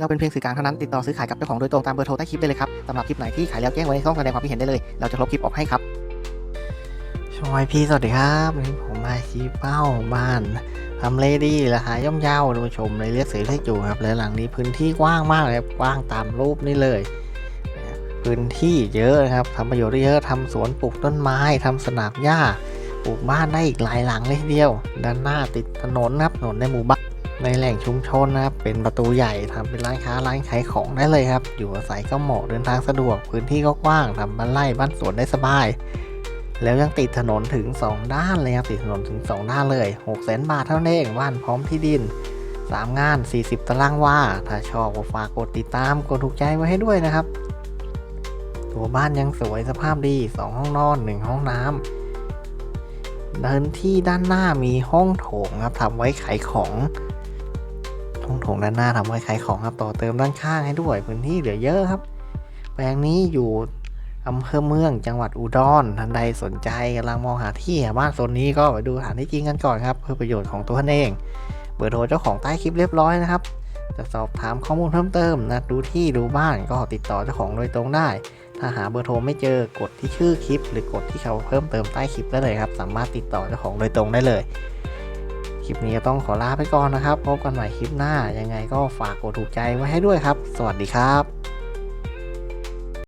เราเป็นเพียงสื่อกลางเท่านั้นติดต่อซื้อขายกับเจ้าของโดยตรงตามเบอร์โทรใต้คลิปได้เลยครับสำหรับคลิปไหนที่ขายแล้วแจ้งไว้ในช่องแสดงความคิดเห็นได้เลย เราจะลบคลิปออกให้ครับช่วยพี่สวัสดีครับวันนี้ผมมาชี้เป้าบ้านทำเลดีราคาย่อมเยาดูชมเลยเลือกซื้อเลือกอยู่ครับและหลังนี้พื้นที่กว้างมากเลยกว้างตามรูปนี่เลยพื้นที่เยอะนะครับทำประโยชน์ได้เยอะทำสวนปลูกต้นไม้ทำสนามหญ้าปลูกบ้านได้อีกหลายหลังเลยทีเดียว ด้านหน้าติดถนนนะครับถนนในหมู่บ้าน ในแหล่งชุมชนนะครับ เป็นประตูใหญ่ทำเป็นร้านค้าร้านขายของได้เลยครับ อยู่อาศัยก็เหมาะเดินทางสะดวก พื้นที่ก็กว้างทำบ้านไร่บ้านสวนได้สบาย แล้วยังติดถนนถึง 2 ด้านเลยครับติดถนนถึง 2 ด้านเลย6 0 0 0 0 0บาทเท่านั้นเองบ้านพร้อมที่ดิน 3 งาน 40 ตารางวาถ้าชอบก็ฝากกดติดตามกดถูกใจไว้ให้ด้วยนะครับ ตัวบ้านยังสวยสภาพดี 2 ห้องนอน 1 ห้องน้ำเดินที่ด้านหน้ามีห้องโถงครับทำไว้ขายของ ห้องโถงด้านหน้าทำไว้ขายของครับต่อเติมด้านข้างให้ด้วยพื้นที่เหลือเยอะครับ แปลงนี้อยู่อำเภอเมืองจังหวัดอุดรท่านใดสนใจกำลังมองหาที่บ้านโซนนี้ก็ไปดูสถานที่จริงกันก่อนครับ เพื่อประโยชน์ของตัวท่านเอง เบอร์โทรเจ้าของใต้คลิปเรียบร้อยนะครับ จะสอบถามข้อมูลเพิ่มเติมนะดูที่ดูบ้านก็ติดต่อเจ้าของโดยตรงได้ ถ้าหาเบอร์โทรไม่เจอกดที่ชื่อคลิป หรือกดที่เขาเพิ่มเติมใต้คลิปได้เลยครับ สามารถติดต่อเจ้าของโดยตรงได้เลย ลิปนี้ต้องขอลาไปก่อนนะครับ พบกันใหม่คลิปหน้า ยังไงก็ฝากกดถูกใจไว้ให้ด้วยครับ สวัสดีครับ